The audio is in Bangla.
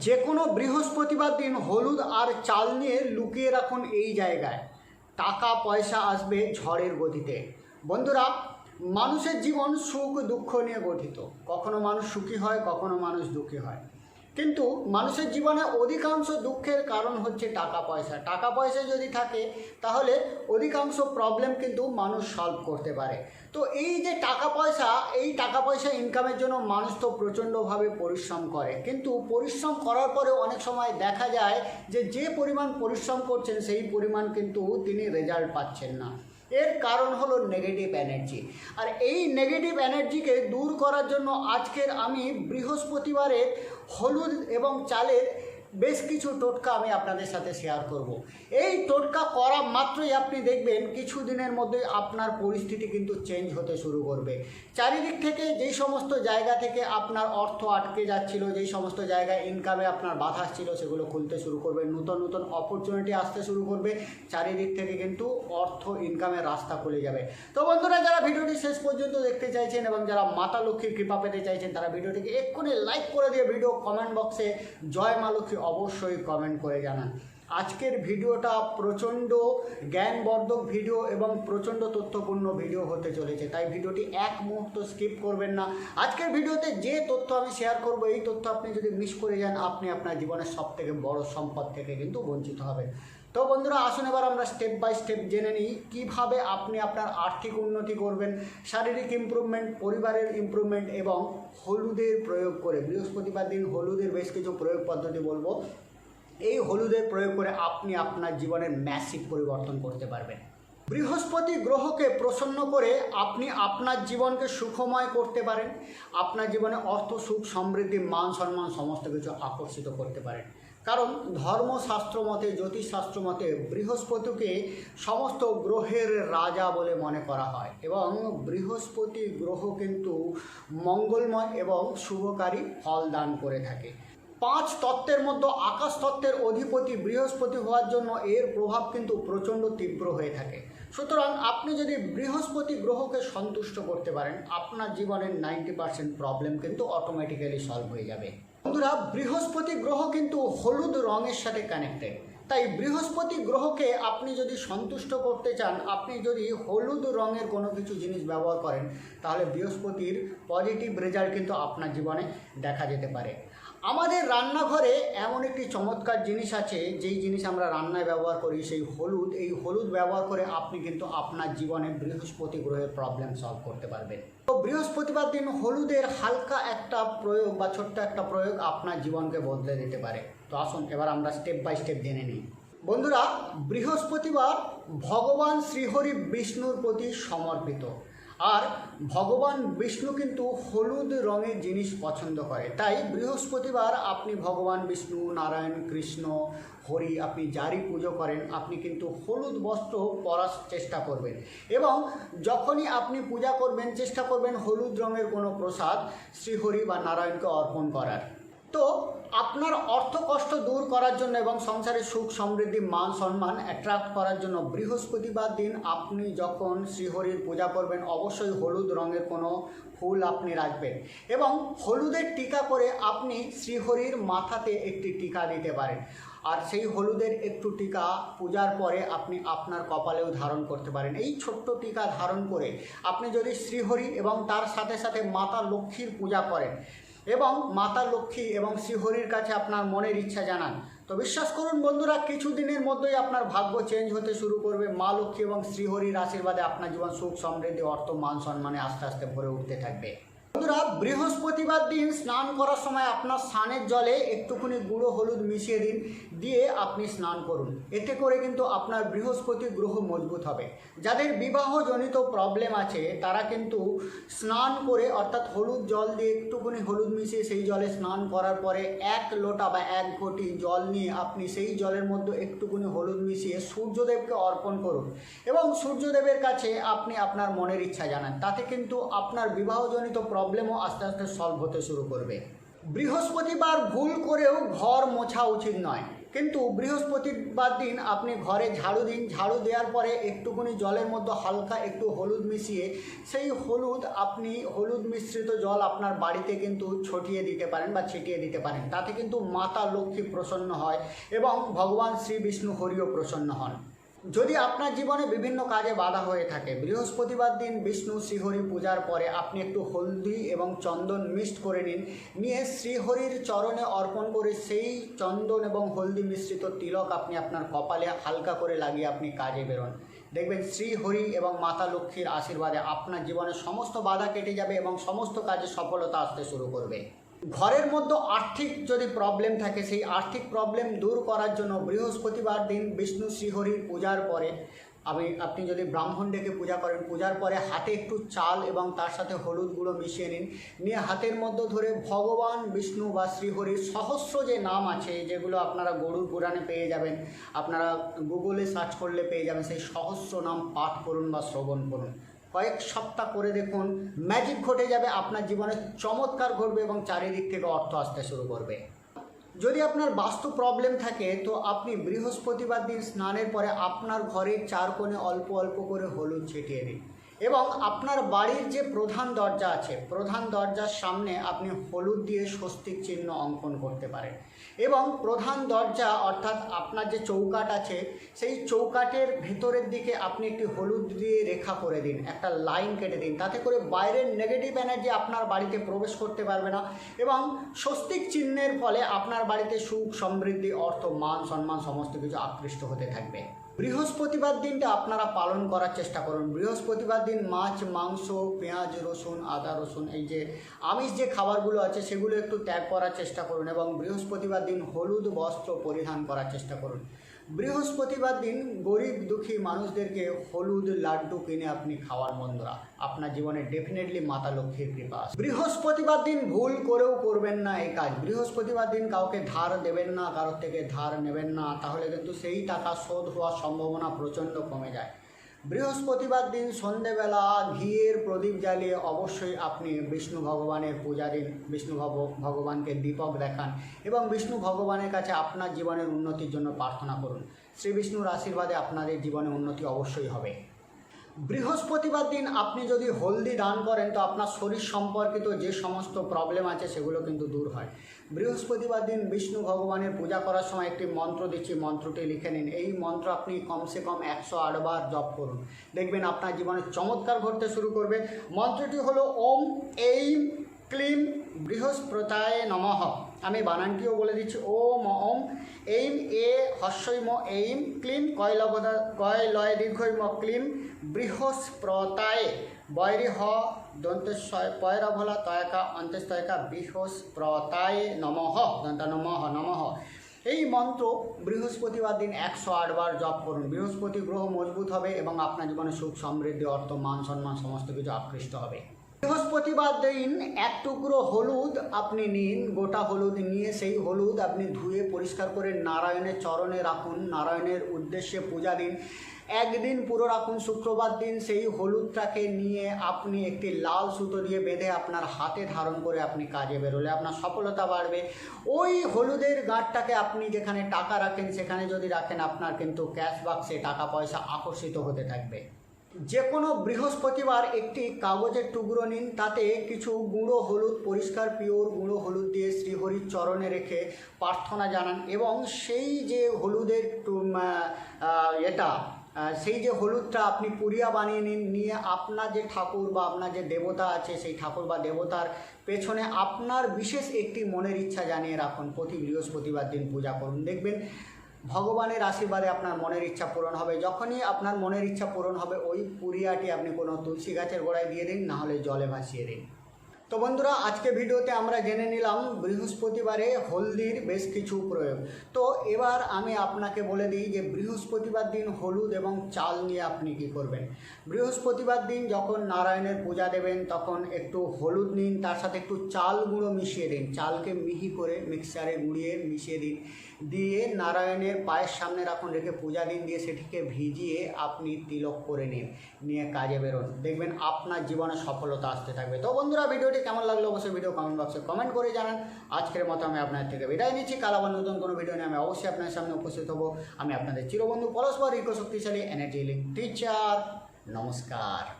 যে কোনো বৃহস্পতিবার দিন হলুদ আর চাল নিয়ে লুকিয়ে রাখুন এই জায়গায়। টাকা, পয়সা আসবে ঝড়ের গতিতে। বন্ধুরা, মানুষের জীবন সুখ দুঃখ নিয়ে গঠিত। কখনো মানুষ সুখী হয়, কখনো মানুষ দুঃখী হয়। কিন্তু মানুষের জীবনে অধিকাংশ দুঃখের কারণ হচ্ছে টাকা পয়সা। টাকা পয়সা যদি থাকে, তাহলে অধিকাংশ প্রবলেম কিন্তু মানুষ সলভ করতে পারে। তো এই যে টাকা পয়সা, এই টাকা পয়সা ইনকামের জন্য মানুষ তো প্রচণ্ডভাবে পরিশ্রম করে। কিন্তু পরিশ্রম করার পরে অনেক সময় দেখা যায় যে যে পরিমাণ পরিশ্রম করছেন, সেই পরিমাণ কিন্তু তিনি রেজাল্ট পাচ্ছেন না। এর কারণ হলো নেগেটিভ এনার্জি আর এই নেগেটিভ এনার্জিকে দূর করার জন্য আজকের আমি বৃহস্পতিবারের হলুদ এবং চালের বেশ কিছু টোটকা আমি আপনাদের সাথে শেয়ার করব। এই টোটকা করা মাত্রই আপনি দেখবেন কিছু দিনের মধ্যে আপনার পরিস্থিতি কিন্তু চেঞ্জ হতে শুরু করবে। চারিদিক থেকে যেই সমস্ত জায়গা থেকে আপনার অর্থ আটকে যাচ্ছিল, যেই সমস্ত জায়গায় ইনকামে আপনার বাধা ছিল সেগুলো খুলতে শুরু করবে। নতুন নতুন অপরচুনিটি আসতে শুরু করবে। চারিদিক থেকে কিন্তু অর্থ ইনকামের রাস্তা খুলে যাবে। তো বন্ধুরা, যারা ভিডিওটি শেষ পর্যন্ত দেখতে চাইছেন এবং যারা মাতা লক্ষ্মীর কৃপা পেতে চাইছেন, তারা ভিডিওটিকে এক্ষুনি লাইক করে দিয়ে ভিডিও কমেন্ট বক্সে জয় মা লক্ষ্মী অবশ্যই কমেন্ট করে জানান। আজকের ভিডিওটা প্রচণ্ড জ্ঞানবর্ধক ভিডিও এবং প্রচণ্ড তথ্যপূর্ণ ভিডিও হতে চলেছে, তাই ভিডিওটি এক মুহূর্ত স্কিপ করবেন না। আজকের ভিডিওতে যে তথ্য আমি শেয়ার করব, এই তথ্য আপনি যদি মিস করে যান, আপনি আপনার জীবনের সব থেকে বড় সম্পদ থেকে কিন্তু বঞ্চিত হবেন। তো বন্ধুরা, আসুন এবার আমরা স্টেপ বাই স্টেপ জেনে নিই, কীভাবে আপনি আপনার আর্থিক উন্নতি করবেন, শারীরিক ইমপ্রুভমেন্ট পরিবারের ইম্প্রুভমেন্ট এবং হলুদের প্রয়োগ করে, বৃহস্পতিবার দিন হলুদের বেশ কিছু প্রয়োগ পদ্ধতি বলব। এই হলুদের প্রয়োগ করে আপনি আপনার জীবনের ম্যাসিভ পরিবর্তন করতে পারবেন। বৃহস্পতি গ্রহকে প্রসন্ন করে আপনি আপনার জীবনকে সুখময় করতে পারেন, আপনার জীবনে অর্থ, সুখ, সমৃদ্ধি, মান সম্মান সমস্ত কিছু আকর্ষিত করতে পারেন। কারণ ধর্মশাস্ত্র মতে জ্যোতিষশাস্ত্র মতে বৃহস্পতিকে সমস্ত গ্রহের রাজা বলে মনে করা হয় এবং বৃহস্পতি গ্রহ কিন্তু মঙ্গলময় এবং শুভকারী ফল দান করে থাকে। পাঁচ তত্ত্বের মধ্যে আকাশ তত্ত্বের অধিপতি বৃহস্পতি হওয়ার জন্য এর প্রভাব কিন্তু প্রচণ্ড তীব্র হয়ে থাকে। সুতরাং আপনি যদি বৃহস্পতি গ্রহকে সন্তুষ্ট করতে পারেন, আপনার জীবনের নাইনটি পার্সেন্ট প্রবলেম কিন্তু অটোমেটিক্যালি সলভ হয়ে যাবে। বন্ধুরা, বৃহস্পতি গ্রহ কিন্তু হলুদ রঙের সাথে কানেক্টেড তাই বৃহস্পতি গ্রহকে আপনি যদি সন্তুষ্ট করতে চান, আপনি যদি হলুদ রঙের কোনো কিছু জিনিস ব্যবহার করেন, তাহলে বৃহস্পতির পজিটিভ রেজাল্ট কিন্তু আপনার জীবনে দেখা যেতে পারে। আমাদের রান্নাঘরে এমন একটি চমৎকার জিনিস আছে, যেই জিনিস আমরা রান্নায় ব্যবহার করি, সেই হলুদ। এই হলুদ ব্যবহার করে আপনি কিন্তু আপনার জীবনে বৃহস্পতি গ্রহের প্রবলেম সলভ করতে পারবেন। তো বৃহস্পতিবার দিন হলুদের হালকা একটা প্রয়োগ বা ছোট্ট একটা প্রয়োগ আপনার জীবনকে বদলে দিতে পারে। তো আসুন, এবার আমরা স্টেপ বাই স্টেপ জেনে নিই। বন্ধুরা, বৃহস্পতিবার ভগবান শ্রীহরি বিষ্ণুর প্রতি সমর্পিত। আর ভগবান বিষ্ণু কিন্তু হলুদ রঙের জিনিস পছন্দ করে। তাই বৃহস্পতিবার আপনি ভগবান বিষ্ণু, নারায়ণ, কৃষ্ণ, হরি আপনি যারই পুজো করেন, আপনি কিন্তু হলুদ বস্ত্র পরার চেষ্টা করবেন। এবং যখনই আপনি পূজা করবেন, চেষ্টা করবেন হলুদ রঙের কোনো প্রসাদ, শ্রীহরি বা নারায়ণকে অর্পণ করার। তো আপনার অর্থ কষ্ট দূর করার জন্য এবং সংসারে সুখ, সমৃদ্ধি, মান সম্মান অ্যাট্রাক্ট করার জন্য বৃহস্পতিবার দিন আপনি যখন শ্রীহরির পূজা করবেন, অবশ্যই হলুদ রঙের কোনো ফুল আপনি রাখবেন এবং হলুদের টিকা করে আপনি শ্রীহরির মাথাতে একটি টিকা দিতে পারেন। আর সেই হলুদের একটু টিকা পূজার পরে আপনি আপনার কপালেও ধারণ করতে পারেন। এই ছোট্ট টিকা ধারণ করে আপনি যদি শ্রীহরি এবং তার সাথে সাথে মাতা লক্ষ্মীর পূজা করেন এবং মাতা লক্ষ্মী এবং শ্রীহরির কাছে আপনার মনের ইচ্ছা জানান। তো বিশ্বাস করুন বন্ধুরা কিছু দিনের মধ্যেই আপনার ভাগ্য চেঞ্জ হতে শুরু করবে। মা লক্ষ্মী এবং শ্রীহরির আশীর্বাদে আপনার জীবন সুখ, সমৃদ্ধি, অর্থ, মান, সম্মানে আস্তে আস্তে ভরে উঠতে থাকবে। বন্ধুরা, বৃহস্পতিবার দিন স্নান করার সময় আপনার স্নানের জলে একটুখানি গুঁড়ো হলুদ মিশিয়ে দিন, দিয়ে আপনি স্নান করুন। এতে করে কিন্তু আপনার বৃহস্পতি গ্রহ মজবুত হবে। যাদের বিবাহজনিত প্রবলেম আছে, তারা কিন্তু স্নান করে অর্থাৎ হলুদ জল দিয়ে একটুখানি হলুদ মিশিয়ে সেই জলে স্নান করার পরে এক লোটা বা এক ঘটি জল নিয়ে আপনি সেই জলের মধ্যে একটুখানি হলুদ মিশিয়ে সূর্যদেবকে অর্পণ করুন। এবং সূর্যদেবের কাছে আপনি আপনার মনের ইচ্ছা জানান। তাতে কিন্তু আপনার বিবাহজনিত প্রবলেমও আস্তে আস্তে সলভ হতে শুরু করবে। বৃহস্পতিবার ভুল করেও ঘর মোছা উচিত নয়। কিন্তু বৃহস্পতিবার দিন আপনি ঘরে ঝাড়ু দিন, ঝাড়ু দেওয়ার পরে একটুখানি জলের মধ্যে হালকা একটু হলুদ মিশিয়ে সেই হলুদ আপনি, হলুদ মিশ্রিত জল আপনার বাড়িতে কিন্তু ছটিয়ে দিতে পারেন বা ছিটিয়ে দিতে পারেন। তাতে কিন্তু মাতা লক্ষ্মী প্রসন্ন হয় এবং ভগবান শ্রী বিষ্ণু হরিও প্রসন্ন হন। যদি আপনার জীবনে বিভিন্ন কাজে বাধা হয়ে থাকে, বৃহস্পতিবার দিন বিষ্ণু শ্রীহরি পূজার পরে আপনি একটু হলদি এবং চন্দন মিক্সড করে নিন। নিয়ে শ্রীহরির চরণে অর্পণ করে সেই চন্দন এবং হলদি মিশ্রিত তিলক আপনি আপনার কপালে হালকা করে লাগিয়ে আপনি কাজে বেরোন। দেখবেন শ্রীহরি এবং মাতা লক্ষ্মীর আশীর্বাদে আপনার জীবনের সমস্ত বাধা কেটে যাবে এবং সমস্ত কাজে সফলতা আসতে শুরু করবে। ঘরের মধ্যে আর্থিক যদি প্রবলেম থাকে, সেই আর্থিক প্রবলেম দূর করার জন্য বৃহস্পতিবার দিন বিষ্ণু শ্রীহরির পূজার পরে, আমি, আপনি যদি ব্রাহ্মণ ডেকে পূজা করেন, পূজার পরে হাতে একটু চাল এবং তার সাথে হলুদ গুঁড়ো মিশিয়ে নিন। নিয়ে হাতের মধ্যে ধরে ভগবান, বিষ্ণু বা শ্রীহরির সহস্র যে নাম আছে, যেগুলো আপনারা গরুর পুরাণে পেয়ে যাবেন, আপনারা গুগলে সার্চ করলে পেয়ে যাবেন, সেই সহস্র নাম পাঠ করুন বা শ্রবণ করুন। কয়েক সপ্তাহ করে দেখুন ম্যাজিক ঘটে যাবে, আপনার জীবনে চমৎকার ঘটবে এবং চারিদিক থেকে অর্থ আসতে শুরু করবে। যদি আপনার বাস্তু প্রবলেম থাকে, তো আপনি বৃহস্পতিবার দিন স্নানের পরে আপনার ঘরের চার কোণে অল্প অল্প করে হলুদ ছিটিয়ে দিন। এবং আপনার বাড়ির যে প্রধান দরজা আছে, প্রধান দরজার সামনে আপনি হলুদ দিয়ে স্বস্তিক চিহ্ন অঙ্কন করতে পারেন। এবং প্রধান দরজা অর্থাৎ আপনার যে চৌকাট আছে, সেই চৌকাটের ভেতরের দিকে আপনি একটি হলুদ দিয়ে রেখা করে দিন, একটা লাইন কেটে দিন। তাতে করে বাইরের নেগেটিভ এনার্জি আপনার বাড়িতে প্রবেশ করতে পারবে না এবং স্বস্তিক চিহ্নের ফলে আপনার বাড়িতে সুখ, সমৃদ্ধি, অর্থ, মান, সম্মান, সমস্ত কিছু আকৃষ্ট হতে থাকবে। বৃহস্পতিবার দিনটা আপনারা পালন করার চেষ্টা করুন। বৃহস্পতিবার দিন মাছ, মাংস, পেঁয়াজ, রসুন, আদা, রসুন, এই যে আমিষ যে খাবারগুলো আছে, সেগুলো একটু ত্যাগ করার চেষ্টা করুন এবং বৃহস্পতিবার দিন হলুদ বস্ত্র পরিধান করার চেষ্টা করুন। বৃহস্পতিবার দিন গরিব দুঃখী মানুষদেরকে হলুদ লাড্ডু কিনে আপনি খাওয়ার বন্ধুরা আপনার জীবনে ডেফিনেটলি মাতা লক্ষ্মীর কৃপা। বৃহস্পতিবার দিন ভুল করেও করবেন না এই কাজ। বৃহস্পতিবার দিন কাউকে ধার দেবেন না, কারোর থেকে ধার নেবেন না, তাহলে কিন্তু সেই টাকা শোধ হওয়ার সম্ভাবনা প্রচণ্ড কমে যায়। বৃহস্পতিবার দিন সন্ধেবেলা ঘিয়ের প্রদীপ জ্বালিয়ে অবশ্যই আপনি বিষ্ণু ভগবানের পূজা দিন। বিষ্ণু ভগবানকে দীপক দেখান এবং বিষ্ণু ভগবানের কাছে আপনার জীবনের উন্নতির জন্য প্রার্থনা করুন। শ্রী বিষ্ণুর আশীর্বাদে আপনাদের জীবনে উন্নতি অবশ্যই হবে। বৃহস্পতিবার দিন আপনি যদি হলদি দান করেন, তো আপনার শরীর সম্পর্কিত যে সমস্ত প্রবলেম আছে সেগুলো কিন্তু দূর হয়। বৃহস্পতিবার দিন বিষ্ণু ভগবানের পূজা করার সময় একটি মন্ত্র দিচ্ছি, মন্ত্রটি লিখে নিন। এই মন্ত্র আপনি কমসে কম একশো আটবার জপ করুন। দেখবেন আপনার জীবনে চমৎকার ঘটতে শুরু করবে। মন্ত্রটি হলো, ওম এইম ক্লিম বৃহস্পতায় নমঃ। আমি বানানটিও বলে দিচ্ছি। ওম ওম এইম এ হস্যইম এইম। ক্লিম কয়লবদা কয় লয় দীর্ঘইম ক্লিম বৃহস্পতায়। বৈরি হ দন্তেশ্বয় পয়রা ভোলা তয়কা অন্ত্যস্তয়কা বৃহস্পতায় নমঃ। দন্ত নমঃ নমঃ। এই মন্ত্র বৃহস্পতিবার দিন একশো আটবার জপ করুন। বৃহস্পতি গ্রহ মজবুত হবে এবং আপনার জীবনে সুখ, সমৃদ্ধি, অর্থ, মান, সম্মান, সমস্ত কিছু আকৃষ্ট হবে। বৃহস্পতিবার দিন এক টুকরো হলুদ আপনি নিন, গোটা হলুদ নিয়ে সেই হলুদ আপনি ধুয়ে পরিষ্কার করে নারায়ণের চরণে রাখুন, নারায়ণের উদ্দেশ্যে পূজা দিন। একদিন পুরো রাখুন, শুক্রবার দিন সেই হলুদটাকে নিয়ে আপনি একটি লাল সুতো দিয়ে বেঁধে আপনার হাতে ধারণ করে আপনি কাজে বেরোলে আপনার সফলতা বাড়বে। ওই হলুদের গাঁটটাকে আপনি যেখানে টাকা রাখেন, সেখানে যদি রাখেন, আপনার কিন্তু ক্যাশ বাক্সে টাকা পয়সা আকর্ষিত হতে থাকবে। যে কোনো বৃহস্পতিবার একটি কাগজের টুকরো নিন, তাতে কিছু গুঁড়ো হলুদ পরিষ্কার পিওর গুঁড়ো হলুদ দিয়ে শ্রীহরির চরণে রেখে প্রার্থনা জানান এবং সেই যে হলুদের এটা সেই যে হলুদটা আপনি পুড়িয়া বানিয়ে নিন, নিয়ে আপনার যে ঠাকুর বা আপনার যে দেবতা আছে, সেই ঠাকুর বা দেবতার পেছনে আপনার বিশেষ একটি মনের ইচ্ছা জানিয়ে রাখুন। প্রতি বৃহস্পতিবার দিন পূজা করুন। দেখবেন ভগবানের আশীর্বাদে আপনার মনের ইচ্ছা পূরণ হবে। যখনই আপনার মনের ইচ্ছা পূরণ হবে, ওই পুরিয়াটি আপনি কোনো তুলসী গাছের গোড়ায় দিয়ে দিন না হলে জলে ভাসিয়ে দিন। তো বন্ধুরা, আজকে ভিডিওতে আমরা জেনে নিলাম বৃহস্পতিবারে হলদির বেশ কিছু প্রয়োগ। তো এবার আমি আপনাকে বলে দিই যে বৃহস্পতিবার দিন হলুদ এবং চাল নিয়ে আপনি কি করবেন। বৃহস্পতিবার দিন যখন নারায়ণের পূজা দেবেন, তখন একটু হলুদ নিন, তার সাথে একটু চাল গুঁড়ো মিশিয়ে দিন। চালকে মিহি করে মিক্সারে গুঁড়িয়ে মিশিয়ে দিন। দিয়ে নারায়ণের পায়ের সামনে রাখুন, রেখে পূজা দিন দিয়ে সেটিকে ভিজিয়ে আপনি তিলক করে নিন, নিয়ে কাজে বেরোন। দেখবেন আপনার জীবনে সফলতা আসতে থাকবে। তো বন্ধুরা, ভিডিওটি কেমন লাগল অবশ্যই ভিডিও কমেন্ট বক্সে কমেন্ট করে জানান। আজকের মতো আমি আপনার থেকে বিদায় নিচ্ছি। কাল আবার নতুন কোনো ভিডিও নিয়ে আমি অবশ্যই আপনার সামনে উপস্থিত হব। আমি আপনাদের চিরবন্ধু পরস্পর রিকো শক্তিশালী এনার্জি টিচার নমস্কার।